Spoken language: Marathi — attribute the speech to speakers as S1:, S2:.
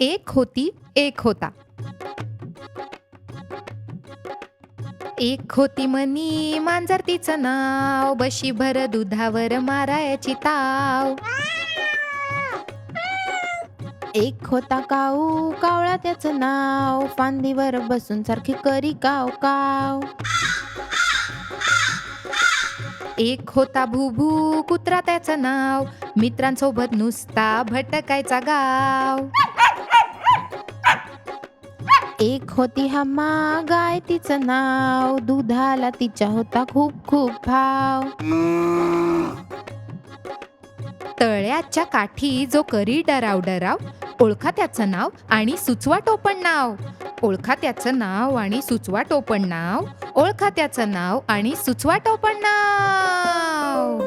S1: एक होती एक होता. एक होती मनी मांजर तिचं नाव बशी भर दुधावर मारायची ताव.
S2: एक होता काऊ कावळा त्याचं नाव फांदीवर बसून सारखी करी काव काव.
S1: एक होता भुभू कुत्रा त्याचं नाव मित्रांसोबत नुसता भटकायचा गाव.
S2: एक होती हम्मा गाय तिचं नाव दुधाला तिच्या होता खूप खूप भाव.
S1: तळ्याच्या काठी जो करी डराव डराव ओळखा त्याचं नाव आणि सुचवा टोपण नाव. ओळखा त्याचं नाव आणि सुचवा टोपण नाव. ओळखा त्याचं नाव आणि सुचवा टोपण नाव.